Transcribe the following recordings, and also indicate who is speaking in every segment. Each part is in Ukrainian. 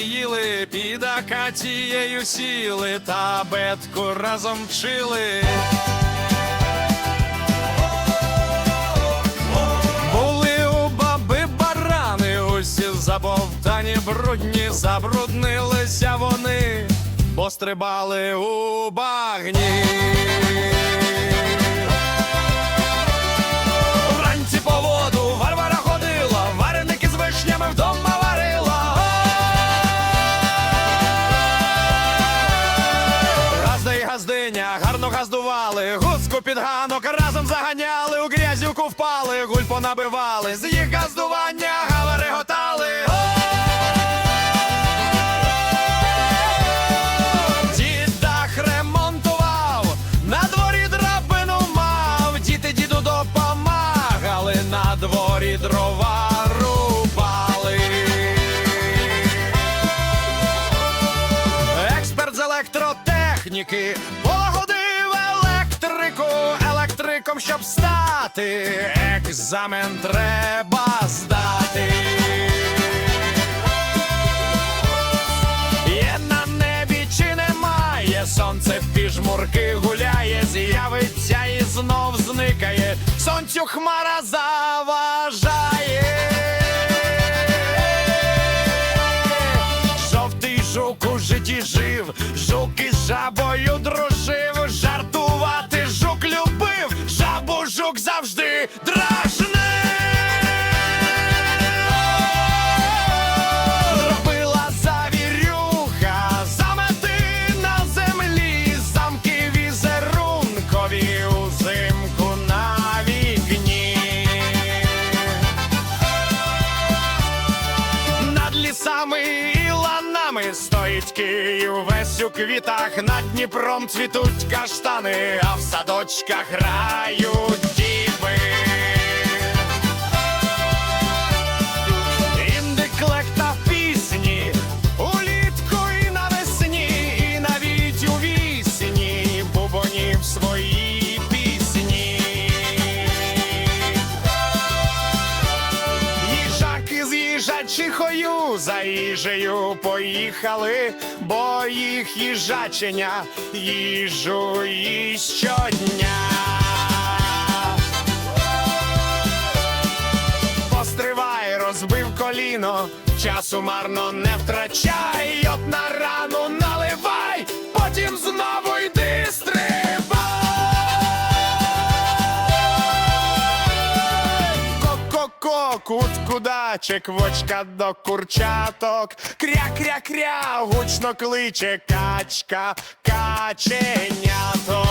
Speaker 1: їли, під акацією сіли, та бетку разом вчили. Були у баби барани, усі забовтані брудні, забруднилися вони, бо стрибали у багні. Понабивали, з їх газдування. Дід дах ремонтував, на дворі драбину мав, діти діду допомагали, на дворі дрова рубали. Експерт з електротехніки щоб стати. Екзамен треба здати. Є на небі чи немає, сонце в піжмурки гуляє, з'явиться і знов зникає, сонцю хмара заважає. Лісами і ланами. Стоїть Київ весь у квітах, над Дніпром цвітуть каштани, а в садочках грають їжачихою за їжею поїхали, бо їх їжачення їжу їсть щодня. Постривай, розбив коліно, часу марно не втрачай, от на рану наливай, потім знову йди стрибай. Ко-ко-ко, кут-кудачек, вочка до курчаток, кря-кря-кря, гучно кличе качка, каченято.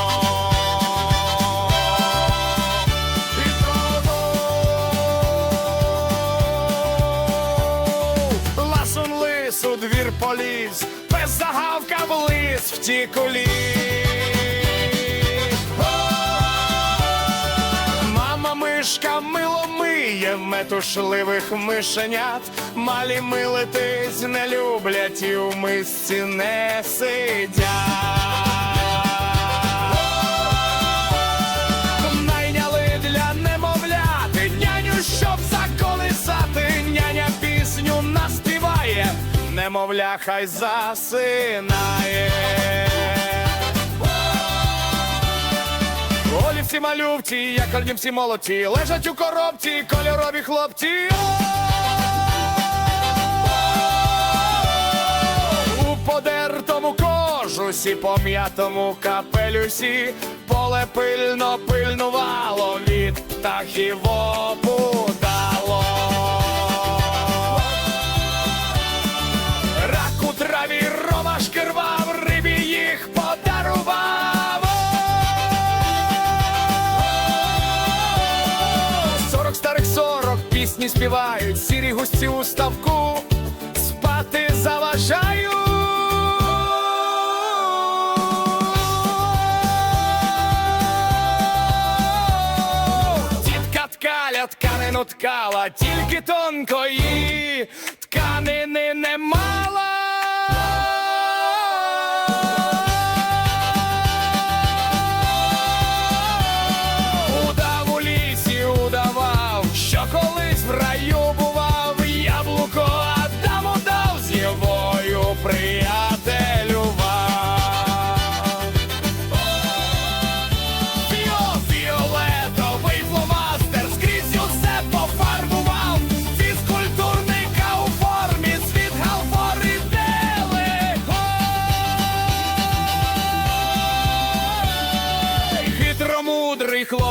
Speaker 1: Ласун лис у двір поліз, без загавкав лис втік у ліс. Мама мило миє метушливих мишенят, малі милитись не люблять і у мисці не сидять. Найняли для немовляти няню, щоб заколисати, няня пісню наспіває, немовля хай засинає. Олівці малювці, як одні всі молодці, лежать у коробці кольорові хлопці. У подертому кожусі, пом'ятому капелюсі, поле пильно пильнувало, від птахів опудало. Пісні співають, сірі густі у ставку, спати заважають. Тітка ткаля тканину ткала, тільки тонкої тканини не мала.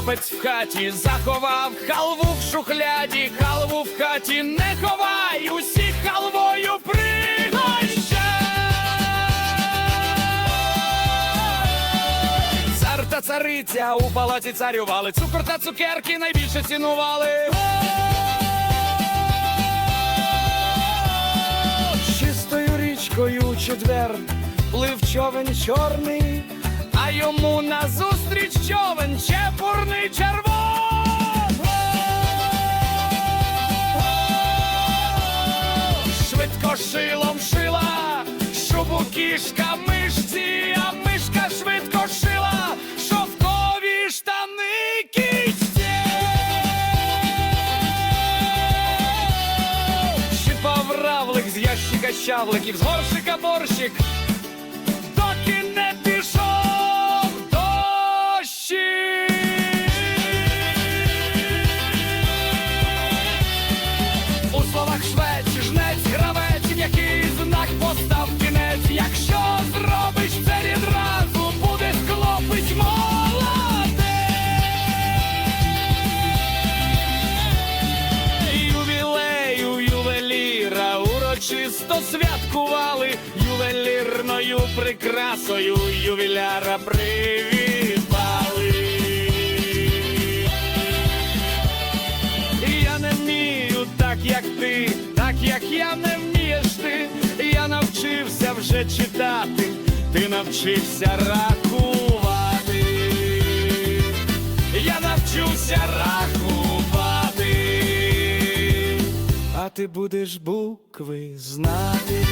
Speaker 2: Хлопець в хаті заховав халву в шухляді, халву в хаті не ховай, усіх халвою пригощай. Цар та цариця у палаці царювали, цукор та цукерки найбільше цінували. Чистою річкою четвер плив човен чорний, а йому назустріч човен чепурний шилом шила, шубу кішка мишці, а мишка швидко шила, шовкові штани кісті. Щипав равлик з ящика щавликів, з горшика борщик, урочисто святкували ювелірною прикрасою ювіляра привітали. Я не вмію так, як ти, так як я не вмієш ти. Я навчився вже читати, ти навчився рахувати. Ти будеш букви знати.